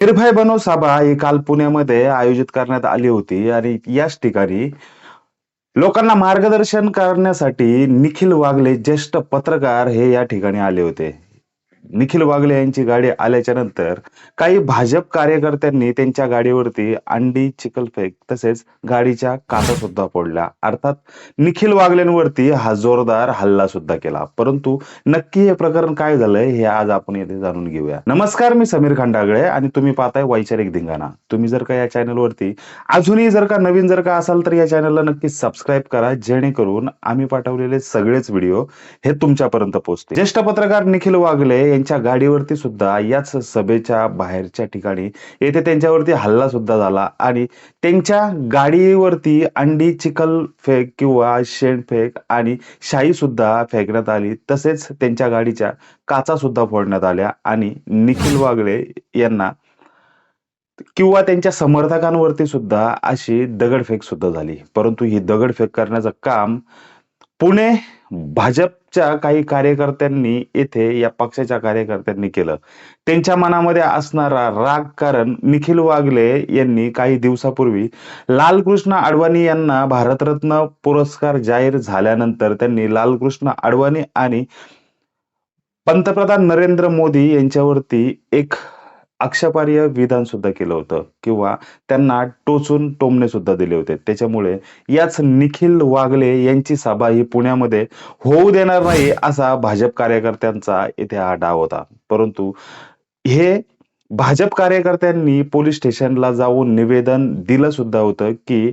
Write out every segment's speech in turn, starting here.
निर्भय बनो सभा ही काल पुण्यामध्ये आयोजित करण्यात आली होती आणि याच ठिकाणी लोकांना मार्गदर्शन करण्यासाठी निखिल वागले ज्येष्ठ पत्रकार हे या ठिकाणी आले होते. निखिल वागले यांची गाडी आल्याच्यानंतर काही भाजप कार्यकर्त्यांनी त्यांच्या गाडीवरती अंडी चिखलफेक तसेच गाडीच्या काचा सुद्धा फोडल्या. अर्थात निखिल वागलेंवरती हा जोरदार हल्ला सुद्धा केला. परंतु नक्की हे प्रकरण काय झालंय हे आज आपण येथे जाणून घेऊया. नमस्कार मी समीर खंडागळे आणि तुम्ही पाहताय वैचारिक धिंगाणा. तुम्ही जर का या चॅनलवरती अजूनही जर का नवीन जर का असाल तर या चॅनलला नक्की सबस्क्राईब करा जेणेकरून आम्ही पाठवलेले सगळेच व्हिडिओ हे तुमच्यापर्यंत पोहोचते ज्येष्ठ पत्रकार निखिल वागले त्यांच्या गाडीवरती सुद्धा याच सभेच्या बाहेरच्या ठिकाणी येथे त्यांच्यावरती हल्ला सुद्धा झाला. आणि त्यांच्या गाडीवरती अंडी चिखल फेक किंवा शेण फेक आणि शाई सुद्धा फेकण्यात आली. तसेच त्यांच्या गाडीच्या काचा सुद्धा फोडण्यात आल्या. आणि निखिल वागळे यांना किंवा त्यांच्या समर्थकांवरती सुद्धा अशी दगडफेक सुद्धा झाली. परंतु ही दगडफेक करण्याचं काम पुणे भाजपच्या काही कार्यकर्त्यांनी येथे या पक्षाच्या कार्यकर्त्यांनी केलं. त्यांच्या मनामध्ये असणारा राग कारण निखिल वागले यांनी काही दिवसापूर्वी लालकृष्ण अडवाणी यांना भारतरत्न पुरस्कार जाहीर झाल्यानंतर त्यांनी लालकृष्ण अडवाणी आणि पंतप्रधान नरेंद्र मोदी यांच्यावरती एक आक्षेपार्ह विधान सुद्धा केलं होतं. किंवा त्यांना टोचून टोमणे सुद्धा दिले होते. त्याच्यामुळे याच निखिल वागले यांची सभा ही पुण्यामध्ये होऊ देणार नाही असा भाजप कार्यकर्त्यांचा इथे हा डाव होता. परंतु हे भाजप कार्यकर्त्यांनी पोलीस स्टेशनला जाऊन निवेदन दिलं सुद्धा होतं की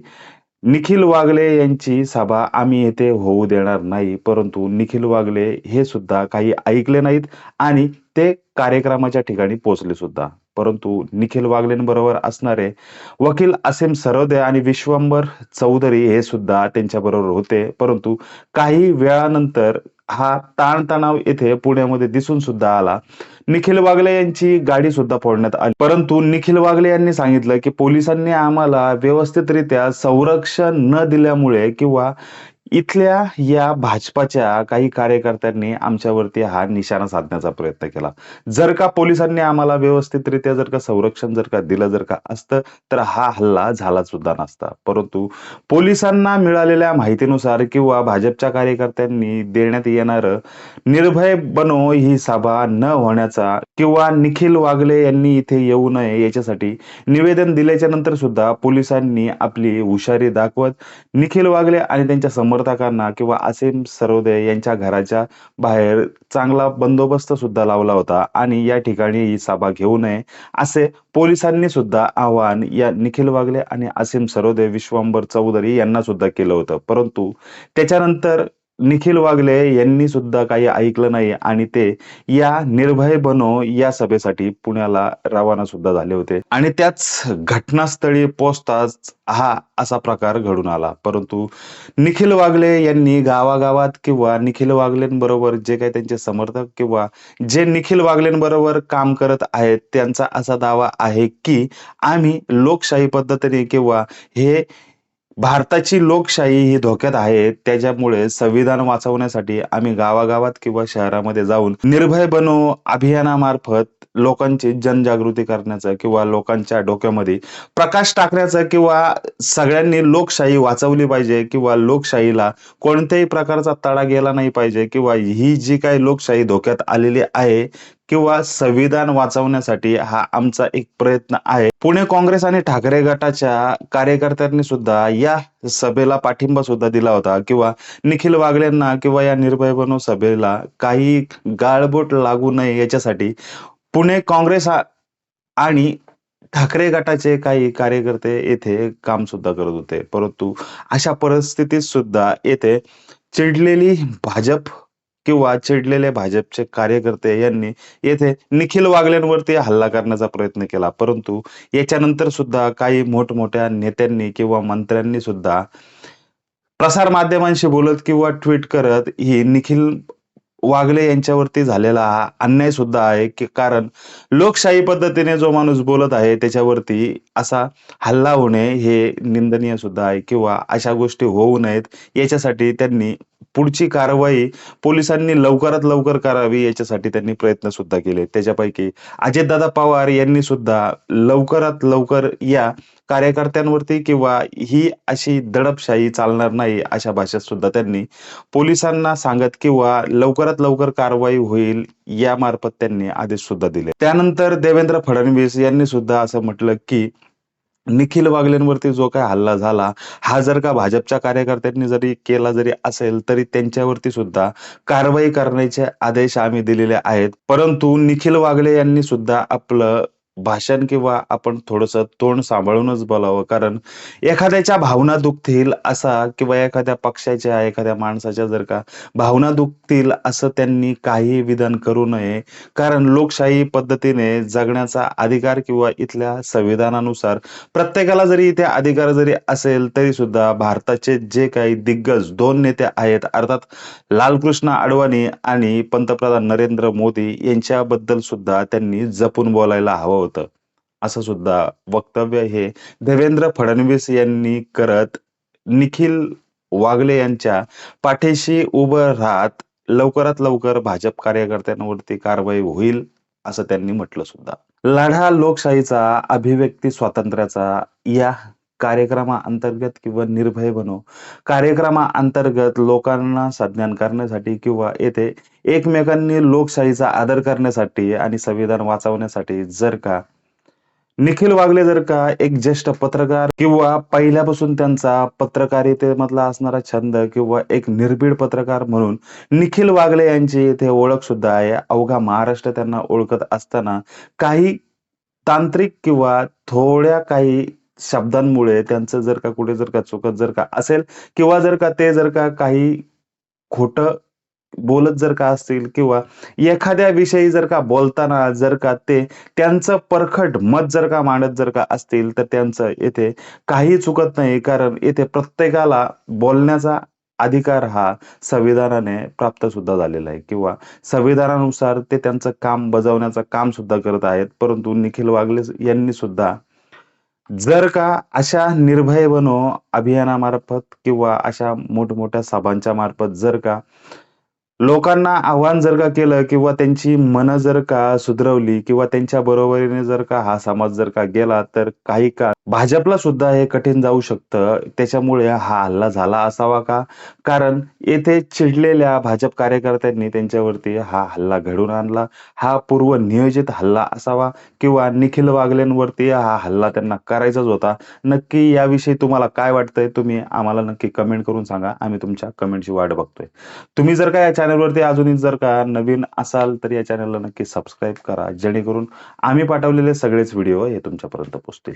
निखिल वागले यांची सभा आम्ही येथे होऊ देणार नाही परंतु निखिल वागले हे सुद्धा काही ऐकले नाहीत आणि ते कार्यक्रमाच्या ठिकाणी पोहोचले सुद्धा. परंतु निखिल वागलेंबरोबर असणारे वकील असीम सरोदे आणि विश्वंबर चौधरी हे सुद्धा त्यांच्याबरोबर होते परंतु काही वेळानंतर हा ताणतणाव येथे पुण्यामध्ये दिसून सुद्धा आला. निखिल वागले यांची गाडी सुद्धा फोडण्यात आली. परंतु निखिल वागले यांनी सांगितलं की पोलिसांनी आम्हाला व्यवस्थितरित्या संरक्षण न दिल्यामुळे किंवा इथल्या या भाजपाच्या काही कार्यकर्त्यांनी आमच्यावरती हा निशाणा साधण्याचा प्रयत्न केला. जर का पोलिसांनी आम्हाला व्यवस्थितरित्या जर का संरक्षण जर का दिलं जर का असतं तर हा हल्ला झाला सुद्धा नसता. परंतु पोलिसांना मिळालेल्या माहितीनुसार किंवा भाजपच्या कार्यकर्त्यांनी देण्यात येणार निर्भय बनो ही सभा न होण्याचा किंवा निखिल वागले यांनी इथे येऊ नये याच्यासाठी निवेदन दिल्याच्या नंतर सुद्धा पोलिसांनी आपली हुशारी दाखवत निखिल वागले आणि त्यांच्यासमोर समर्थकांना किंवा असीम सरोदे यांच्या घराच्या बाहेर चांगला बंदोबस्त सुद्धा लावला होता आणि या ठिकाणी ही सभा घेऊ नये असे पोलिसांनी सुद्धा आवाहन या निखिल वागले आणि असीम सरोदे विश्वंबर चौधरी यांना सुद्धा केलं होतं. परंतु त्याच्यानंतर निखिल वागले यांनी सुद्धा काही ऐकलं नाही आणि ते या निर्भय बनो या सभेसाठी पुण्याला रवाना सुद्धा झाले होते. आणि त्याच घटनास्थळी पोचताच हा असा प्रकार घडून आला. परंतु निखिल वागले यांनी गावागावात किंवा निखिल वागलेंबरोबर जे काही त्यांचे समर्थक किंवा जे निखिल वागलेंबरोबर काम करत आहेत त्यांचा असा दावा आहे की आम्ही लोकशाही पद्धतीने किंवा हे भारताची लोकशाही ही धोक्यात आहे त्याच्यामुळे संविधान वाचवण्यासाठी आम्ही गावागावात किंवा शहरामध्ये जाऊन निर्भय बनो अभियानामार्फत लोकांची जनजागृती करण्याचं किंवा लोकांच्या डोक्यामध्ये प्रकाश टाकण्याचं किंवा सगळ्यांनी लोकशाही वाचवली पाहिजे किंवा लोकशाहीला कोणत्याही प्रकारचा तडा गेला नाही पाहिजे किंवा ही जी काही लोकशाही धोक्यात आलेली आहे किंवा संविधान वाचवण्यासाठी हा आमचा एक प्रयत्न आहे. पुणे काँग्रेस आणि ठाकरे गटाच्या कार्यकर्त्यांनी सुद्धा या सभेला पाठिंबा सुद्धा दिला होता किंवा निखिल वागळेंना किंवा या निर्भय बनो सभेला काही गाळबोट लागू नये याच्यासाठी पुणे काँग्रेस आणि ठाकरे गटाचे काही कार्यकर्ते येथे काम सुद्धा करत होते. परंतु अशा परिस्थितीत सुद्धा येथे चिडलेली भाजप किंवा चिडलेले भाजपचे कार्यकर्ते यांनी येथे निखिल वागलेंवरती हल्ला करण्याचा प्रयत्न केला. परंतु याच्यानंतर सुद्धा काही मोठमोठ्या नेत्यांनी किंवा मंत्र्यांनी सुद्धा प्रसार माध्यमांशी बोलत किंवा ट्विट करत ही निखिल वागले यांच्यावरती झालेला हा अन्याय सुद्धा आहे की कारण लोकशाही पद्धतीने जो माणूस बोलत आहे त्याच्यावरती असा हल्ला होणे हे निंदनीय सुद्धा आहे किंवा अशा गोष्टी होऊ नयेत याच्यासाठी त्यांनी पुढची कारवाई पोलिसांनी लवकरात लवकर करावी याच्यासाठी त्यांनी प्रयत्न सुद्धा केले. त्याच्यापैकी अजितदादा पवार यांनी सुद्धा लवकरात लवकर या कार्यकर्त्यांवरती किंवा ही अशी दडपशाही चालणार नाही अशा भाषेत सुद्धा त्यांनी पोलिसांना सांगत किंवा लवकरात लवकर कारवाई होईल यामार्फत त्यांनी आदेश सुद्धा दिले. त्यानंतर देवेंद्र फडणवीस यांनी सुद्धा असं म्हटलं की निखिल वागलेंवरती जो काय हल्ला झाला हा जर का भाजपच्या कार्यकर्त्यांनी जरी केला जरी असेल तरी त्यांच्यावरती सुद्धा कारवाई करण्याचे आदेश आम्ही दिलेले आहेत. परंतु निखिल वागले यांनी सुद्धा आपलं भाषण किंवा आपण थोडस तोंड सांभाळूनच बोलावं. कारण एखाद्याच्या भावना दुखतील असा किंवा एखाद्या पक्षाच्या एखाद्या माणसाच्या जर का भावना दुखतील असं त्यांनी काही विधान करू नये. कारण लोकशाही पद्धतीने जगण्याचा अधिकार किंवा इथल्या संविधानानुसार प्रत्येकाला जरी इथे अधिकार जरी असेल तरी सुद्धा भारताचे जे काही दिग्गज दोन नेते आहेत अर्थात लालकृष्ण अडवाणी आणि पंतप्रधान नरेंद्र मोदी यांच्याबद्दल सुद्धा त्यांनी जपून बोलायला हवं होतं. असं सुद्धा वक्तव्य हे देवेंद्र फडणवीस यांनी करत निखिल वागले यांच्या पाठीशी उभं राहत लवकरात लवकर भाजप कार्यकर्त्यांवरती कारवाई होईल असं त्यांनी म्हटलं सुद्धा. लढा लोकशाहीचा अभिव्यक्ती स्वातंत्र्याचा या कार्यक्रमाअंतर्गत किंवा निर्भय बनो. कार्यक्रमाअंतर्गत लोकांना संज्ञान करण्यासाठी किंवा येथे एकमेकांनी लोकशाहीचा आदर करण्यासाठी आणि संविधान वाचवण्यासाठी जर का निखिल वागले जर का एक ज्येष्ठ पत्रकार किंवा पहिल्यापासून त्यांचा पत्रकारितेमधला असणारा छंद किंवा एक निर्भीड पत्रकार म्हणून निखिल वागले यांची येथे ओळख सुद्धा आहे. अवघा महाराष्ट्र त्यांना ओळखत असताना काही तांत्रिक किंवा थोड्या काही शब्दांमुळे त्यांचं जर का कुठे जर का चुकत जर का असेल किंवा जर का ते जर का काही खोटं बोलत जर का असतील किंवा एखाद्या विषयी जर का बोलताना जर का ते त्यांचं परखट मत जर का मांडत जर का असतील तर त्यांचं येथे काही चुकत नाही कारण येथे प्रत्येकाला बोलण्याचा अधिकार हा संविधानाने प्राप्त सुद्धा झालेला आहे किंवा संविधानानुसार ते त्यांचं काम बजावण्याचं काम सुद्धा करत आहेत परंतु निखिल वागले यांनी सुद्धा जर का अशा निर्भय बनो अभियानामार्फत किंवा अशा मोठमोठ्या सभांच्या मार्फत जर का लोकांना आव्हान जर का केलं किंवा त्यांची मनं जर का सुधरवली किंवा त्यांच्या बरोबरीने जर का हा समाज जर का गेला तर काही काळ भाजपला सुद्धा हे कठीण जाऊ शकतं. त्याच्यामुळे हा हल्ला झाला असावा का? कारण येथे चिडलेल्या भाजप कार्यकर्त्यांनी त्यांच्यावरती हा हल्ला घडून आणला. हा पूर्व नियोजित हल्ला असावा किंवा निखिल वागलेंवरती हा हल्ला त्यांना करायचाच होता. नक्की याविषयी तुम्हाला काय वाटतंय तुम्ही आम्हाला नक्की कमेंट करून सांगा. आम्ही तुमच्या कमेंटची वाट बघतोय. तुम्ही जर का या चॅनलवरती अजूनही जर का नवीन असाल तर या चॅनलला नक्की सबस्क्राईब करा. जेणेकरून आम्ही पाठवलेले सगळेच व्हिडिओ हे तुमच्यापर्यंत पोहोचतील